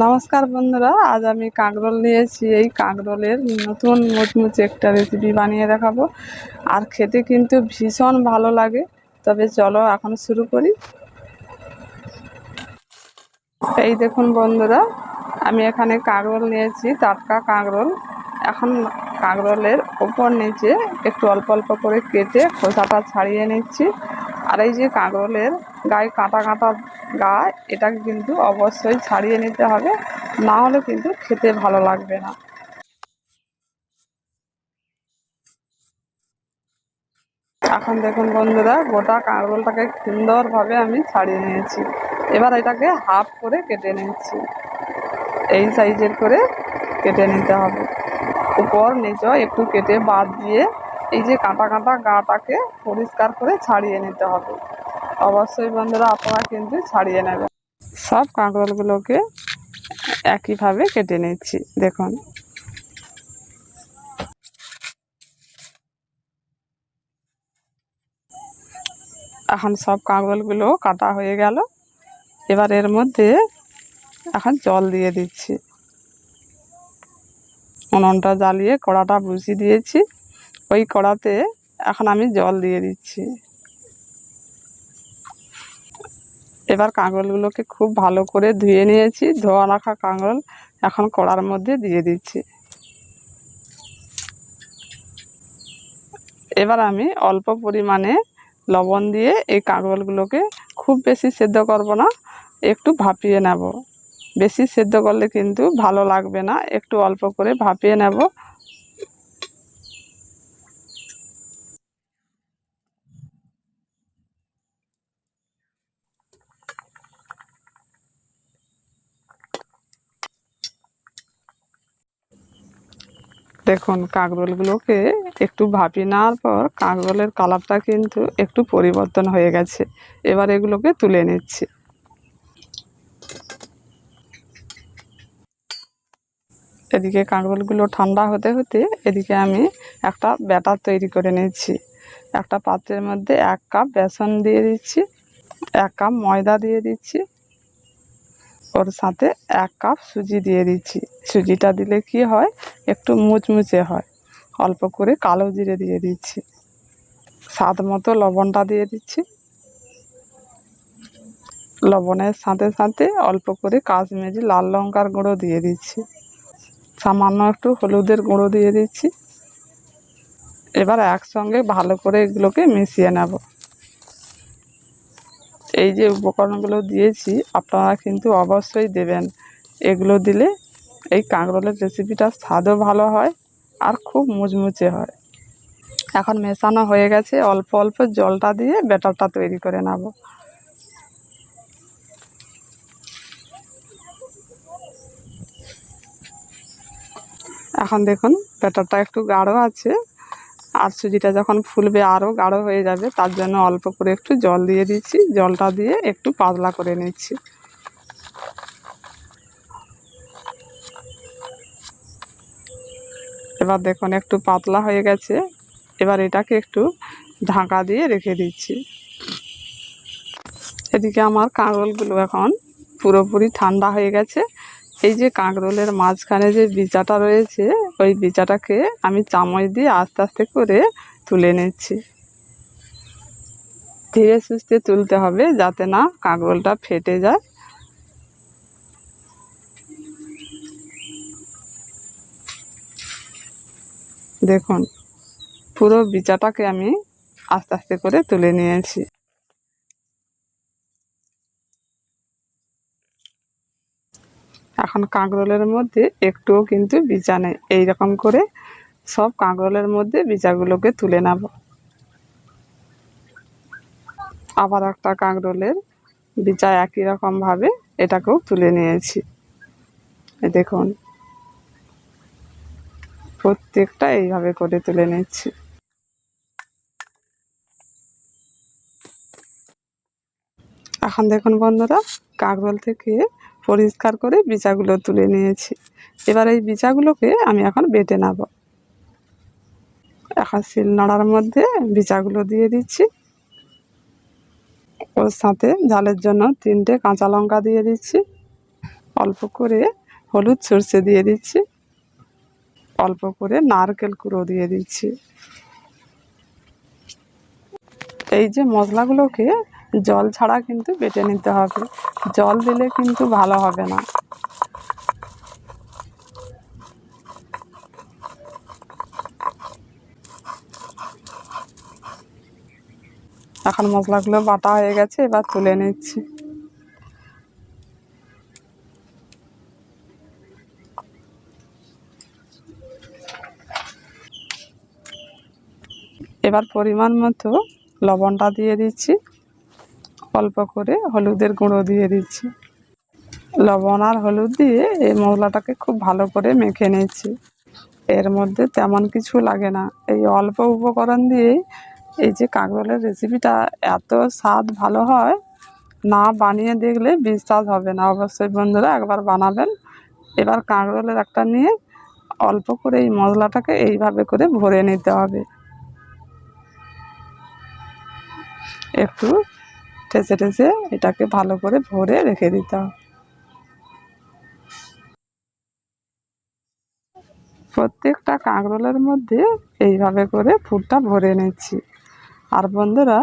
নমস্কার বন্ধুরা, আজ আমি কাঁকরোল নিয়েছি এই কাঁকরোলের নতুন মুচমুচে একটা রেসিপি বানিয়ে দেখাবো। আর খেতে কিন্তু ভীষণ ভালো লাগে। তবে চলো এখন শুরু করি। এই দেখুন বন্ধুরা, আমি এখানে কাঁকরোল নিয়েছি, টাটকা কাঁকরোল। এখন কাঁকরোলের ওপর নিচে একটু অল্প অল্প করে কেটে খোসাটা ছাড়িয়ে নিচ্ছি। আর এই যে কাঁকরোলের গায়ে কাঁটা কাঁটা গা, এটাকে কিন্তু অবশ্যই ছাড়িয়ে নিতে হবে। না হলে কিন্তু খেতে ভালো লাগবে না। এখন দেখুন বন্ধুরা, গোটা কাঁকরোলটাকে সুন্দরভাবে আমি ছাড়িয়ে নিয়েছি। এবার এটাকে হাফ করে কেটে নিচ্ছি। এই সাইজের করে কেটে নিতে হবে। উপর, নিচ একটু কেটে বাদ দিয়ে এই যে কাঁটা কাঁটা গাটাকে পরিষ্কার করে ছাড়িয়ে নিতে হবে। অবশ্যই বন্ধুরা, আপনারা কিন্তু ছাড়িয়ে নেবেন। সব কাঁকরোলগুলোকে একইভাবে কেটে নিচ্ছি, দেখুন। এখন সব কাঁকরোলগুলো কাটা হয়ে গেল। এবার এর মধ্যে এখন জল দিয়ে দিচ্ছি। উনুনটা জ্বালিয়ে কড়াটা বুঝিয়ে দিয়েছি। ওই কড়াতে এখন আমি জল দিয়ে দিচ্ছি। এবার কাঁকরোলগুলোকে খুব ভালো করে ধুয়ে নিয়েছি, ধোয়া রাখা কাঁকরোল এখন কড়ার মধ্যে দিয়ে দিচ্ছি। এবার আমি অল্প পরিমাণে লবণ দিয়ে এই কাঁকরোলগুলোকে খুব বেশি সেদ্ধ করব না, একটু ভাপিয়ে নেব। বেশি সেদ্ধ করলে কিন্তু ভালো লাগবে না, একটু অল্প করে ভাপিয়ে নেব। দেখুন, কাঁকরোলগুলোকে একটু ভাপিয়ে নেওয়ার পর কাঁকরোলের কালারটা কিন্তু একটু পরিবর্তন হয়ে গেছে। এবার এগুলোকে তুলে নিচ্ছি। এদিকে কাঁকরোলগুলো ঠান্ডা হতে হতে এদিকে আমি একটা ব্যাটার তৈরি করে নিচ্ছি। একটা পাত্রের মধ্যে এক কাপ বেসন দিয়ে দিচ্ছি, এক কাপ ময়দা দিয়ে দিচ্ছি, ওর সাথে এক কাপ সুজি দিয়ে দিচ্ছি। সুজিটা দিলে কি হয় একটু মুচমুচে হয়। অল্প করে কালো জিরে দিয়ে দিচ্ছি। স্বাদ মতো লবণটা দিয়ে দিচ্ছি। লবণের সাথে সাথে অল্প করে কাশ্মীরি লাল লঙ্কার গুঁড়ো দিয়ে দিচ্ছি। সামান্য একটু হলুদের গুঁড়ো দিয়ে দিচ্ছি। এবার একসঙ্গে ভালো করে এগুলোকে মিশিয়ে নেব। এই যে উপকরণগুলো দিয়েছি, আপনারা কিন্তু অবশ্যই দেবেন। এগুলো দিলে এই কাঁকরোলের রেসিপিটা স্বাদও ভালো হয় আর খুব মুচমুচে হয়। এখন মেশানো হয়ে গেছে, অল্প অল্প জলটা দিয়ে ব্যাটারটা তৈরি করে নেব। এখন দেখুন, ব্যাটারটা একটু গাঢ় আছে আর সুজিটা যখন ফুলবে আরও গাঢ় হয়ে যাবে, তার জন্য অল্প করে একটু জল দিয়ে দিচ্ছি। জলটা দিয়ে একটু পাতলা করে নিচ্ছি। এবার দেখুন, একটু পাতলা হয়ে গেছে। এবার এটাকে একটু ঢাকা দিয়ে রেখে দিচ্ছি। এদিকে আমার কাঁকরোলগুলো এখন পুরোপুরি ঠান্ডা হয়ে গেছে। এই যে কাঁকরোলের মাঝখানে যে বিচাটা রয়েছে, ওই বিচাটাকে আমি চামচ দিয়ে আস্তে আস্তে করে তুলে নিচ্ছি। ধীরে সুস্থে তুলতে হবে যাতে না কাঁকরোলটা ফেটে যায়। দেখুন, পুরো বিচাটাকে আমি আস্তে আস্তে করে তুলে নিয়েছি। এখন কাঁকরোলের মধ্যে একটুও কিন্তু বিচা নেই। এইরকম করে সব কাঁকরোলের মধ্যে বিচাগুলোকে তুলে নেব। আবার একটা কাঁকরোলের বিচা একই রকমভাবে এটাকেও তুলে নিয়েছি। দেখুন প্রত্যেকটা এইভাবে করে তুলে নিচ্ছি। এখন দেখুন বন্ধুরা কাঁকরোল থেকে পরিষ্কার করে বিচাগুলো তুলে নিয়েছি। এবার এই বিচাগুলোকে আমি এখন বেটে নেব। এখন শিল নোড়ার মধ্যে বিচাগুলো দিয়ে দিচ্ছি। ওর সাথে ঝালের জন্য তিনটে কাঁচা লঙ্কা দিয়ে দিচ্ছি। অল্প করে হলুদ সর্ষে দিয়ে দিচ্ছি। অল্প করে নারকেল কুড়ো দিয়ে দিচ্ছি। এই যে মশলাগুলোকে জল ছাড়া কিন্তু বেটে নিতে হবে। জল দিলে কিন্তু ভালো হবে না। এখন মশলাগুলো বাটা হয়ে গেছে, এবার তুলে নিচ্ছি। এবার পরিমাণ মতো লবণটা দিয়ে দিচ্ছি। অল্প করে হলুদের গুঁড়ো দিয়ে দিচ্ছি। লবণ আর হলুদ দিয়ে এই মশলাটাকে খুব ভালো করে মেখে নিচ্ছি। এর মধ্যে তেমন কিছু লাগে না। এই অল্প উপকরণ দিয়েই এই যে কাঁকরোলের রেসিপিটা এত স্বাদ ভালো হয়, না বানিয়ে দেখলে বিশ্বাস হবে না। অবশ্যই বন্ধুরা একবার বানাবেন। এবার কাঁকরোলের একটা নিয়ে অল্প করে এই মশলাটাকে এইভাবে করে ভরে নিতে হবে। একটু ঠেসে ঠেসে এটাকে ভালো করে ভরে রেখে দিতে হবে প্রত্যেকটা কাঁকরোলের মধ্যে এইভাবে করে ফুটটা ভরে নিচ্ছি। আর বন্ধুরা,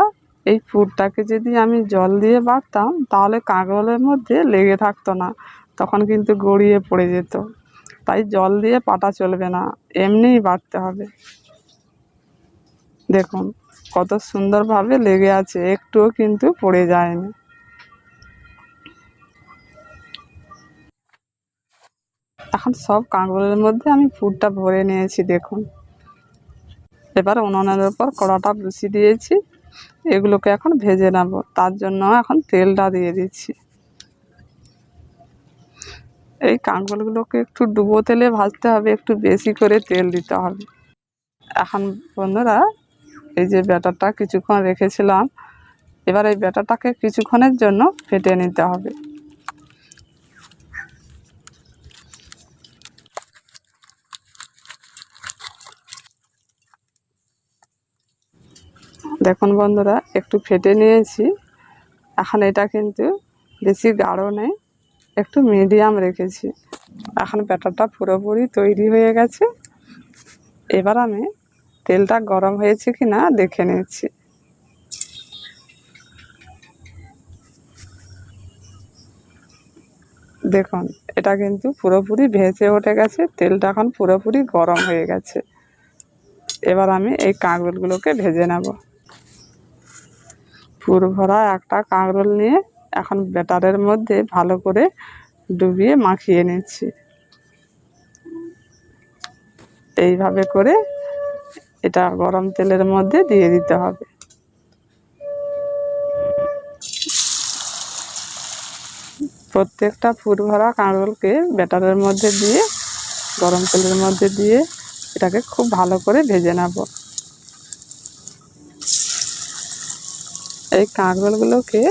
এই ফুটটাকে যদি আমি জল দিয়ে বাটতাম তাহলে কাঁকরোলের মধ্যে লেগে থাকতো না, তখন কিন্তু গড়িয়ে পড়ে যেত। তাই জল দিয়ে পাটা চলবে না, এমনিই বাটতে হবে। দেখুন কত সুন্দরভাবে লেগে আছে, একটুও কিন্তু পড়ে যায়নি। এখন সব কাঁকরোলের মধ্যে আমি ফুটটা ভরে নিয়েছি, দেখুন। এবার উনুনের উপর কড়াটা বসিয়ে দিয়েছি, এগুলোকে এখন ভেজে নেব। তার জন্য এখন তেলটা দিয়ে দিচ্ছি। এই কাঁকরোলগুলোকে একটু ডুবো তেলে ভাজতে হবে, একটু বেশি করে তেল দিতে হবে। এখন বন্ধুরা এই যে ব্যাটারটা কিছুক্ষণ রেখেছিলাম, এবার এই ব্যাটারটাকে কিছুক্ষণের জন্য ফেটে নিতে হবে। দেখুন বন্ধুরা, একটু ফেটে নিয়েছি। এখন এটা কিন্তু বেশি গাঢ় নেই, একটু মিডিয়াম রেখেছি। এখন ব্যাটারটা পুরোপুরি তৈরি হয়ে গেছে। এবার আমি তেলটা গরম হয়েছে কি না দেখে নিয়েছি দেখুন, এটা কিন্তু পুরোপুরি ভেজে উঠে গেছে, তেলটা এখন পুরোপুরি গরম হয়ে গেছে। এবার আমি এই কাঁকরোলগুলোকে ভেজে নেব। পুর ভরা একটা কাঁকরোল নিয়ে এখন ব্যাটারের মধ্যে ভালো করে ডুবিয়ে মাখিয়ে নিচ্ছি। এইভাবে করে এটা গরম তেলের মধ্যে দিয়ে দিতে হবে। প্রত্যেকটা ফুট ভরা কাঁকরোলকে ব্যাটারের মধ্যে দিয়ে, গরম তেলের মধ্যে দিয়ে এটাকে খুব ভালো করে ভেজে নেব। এই কাঁকরোলগুলোকে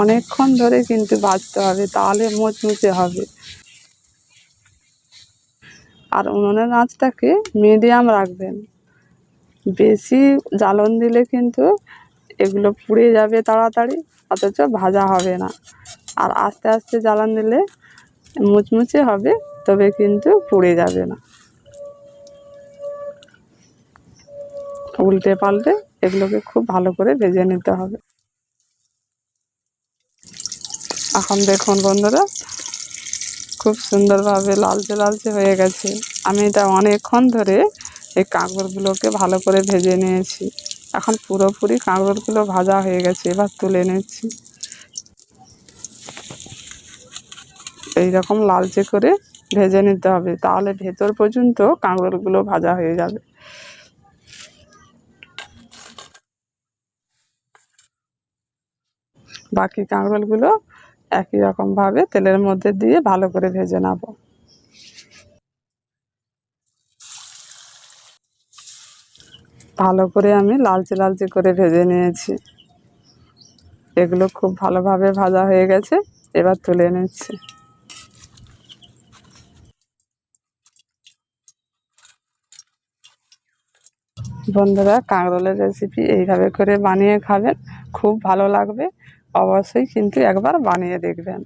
অনেকক্ষণ ধরে কিন্তু ভাজতে হবে, তাহলে মুচমুচে হবে। আর উনুনের আঁচটাকে মিডিয়াম রাখবেন। বেশি জ্বালন দিলে কিন্তু এগুলো পুড়ে যাবে তাড়াতাড়ি, অথচ ভাজা হবে না। আর আস্তে আস্তে জ্বালান দিলে মুচমুচে হবে, তবে কিন্তু পুড়ে যাবে না। উল্টে পাল্টে এগুলোকে খুব ভালো করে ভেজে নিতে হবে। এখন দেখুন বন্ধুরা, খুব সুন্দরভাবে লালচে লালচে হয়ে গেছে। আমি এটা অনেকক্ষণ ধরে এই কাঁকড়গুলোকে ভালো করে ভেজে নিয়েছি। এখন পুরোপুরি কাঁকড়গুলো ভাজা হয়ে গেছে, এবার তুলে নিচ্ছি। এই রকম লালচে করে ভেজে নিতে হবে, তাহলে ভেতর পর্যন্ত কাঁকড়গুলো ভাজা হয়ে যাবে। বাকি কাঁকরোলগুলো একই রকমভাবে তেলের মধ্যে দিয়ে ভালো করে ভেজে নেব। ভালো করে আমি লালচে লালচে করে ভেজে নিয়েছি। এগুলো খুব ভালোভাবে ভাজা হয়ে গেছে, এবার তুলে নিচ্ছি। বন্ধুরা, কাঁকরোলের রেসিপি এইভাবে করে বানিয়ে খাবেন, খুব ভালো লাগবে। অবশ্যই কিন্তু একবার বানিয়ে দেখবেন।